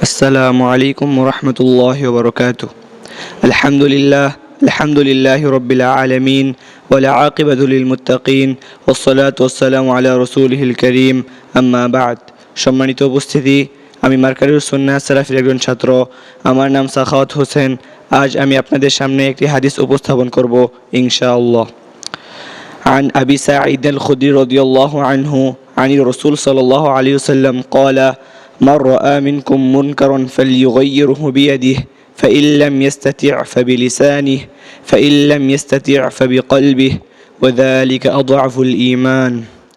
السلام عليكم ورحمة الله وبركاته الحمد لله الحمد لله رب العالمين والعاقبة للمتقين والصلاة والسلام على رسوله الكريم أما بعد সম্মানিত উপস্থিতি আমি মার্কারুর সুন্না সারাফির একজন ছাত্র আমার নাম সাখাওয়াত হোসেন আজ আমি আপনাদের সামনে একটি হাদিস উপস্থাপন করব ইনশাআল্লাহ عن أبي سعيد الخدري رضي الله عنه عن الرسول صلى الله عليه وسلم قال من رأى منكم منكرا فليغيره بيده فإن لم يستطع فبلسانه فإن لم يستطع فبقلبه وذلك أضعف الإيمان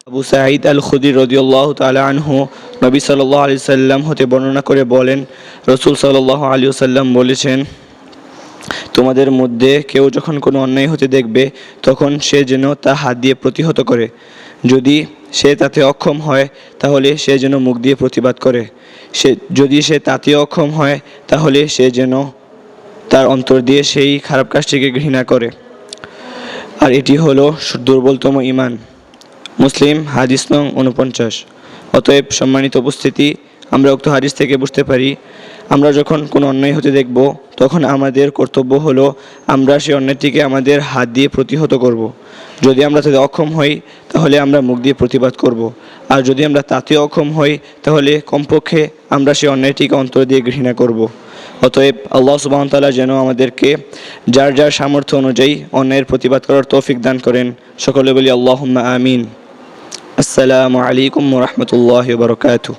আবু সাঈদ আল খুদির রদিউল্লাহ তালা আনহু নবী সাল্লাহ আলি সাল্লাম হতে বর্ণনা করে বলেন রসুল সাল্লাহ আলী সাল্লাম বলেছেন তোমাদের মধ্যে কেউ যখন কোনো অন্যায় হতে দেখবে তখন সে যেন তা হাত দিয়ে প্রতিহত করে যদি সে তাতে অক্ষম হয়, তাহলে সে যেন মুখ দিয়ে প্রতিবাদ করে। সে, যদি সে তাতে অক্ষম হয়, তাহলে সে যেন তার অন্তর দিয়ে সেই খারাপ কাজটিকে ঘৃণা করে। আর এটি হলো দুর্বলতম ইমান মুসলিম হাদিস নং উনপঞ্চাশ অতএব সম্মানিত উপস্থিতি আমরা উক্ত হাদিস থেকে বুঝতে পারি, আমরা যখন কোনো অন্যায় হতে দেখব, তখন আমাদের কর্তব্য হলো আমরা সেই অন্যায়টিকে আমাদের হাত দিয়ে প্রতিহত করব। যদি আমরা তাতে অক্ষম হই, তাহলে আমরা মুখ দিয়ে প্রতিবাদ করব। আর যদি আমরা তাতে অক্ষম হই, তাহলে কমপক্ষে আমরা সেই অন্যায়টিকে অন্তর দিয়ে ঘৃণা করব। অতএব আল্লাহ সুবাহতাল্লাহ যেন আমাদেরকে যার যার সামর্থ্য অনুযায়ী অন্যায়ের প্রতিবাদ করার তৌফিক দান করেন সকলে বলি আল্লাহ আমিন আসসালামু আলাইকুম রহমতুল্লাহ বরকাতু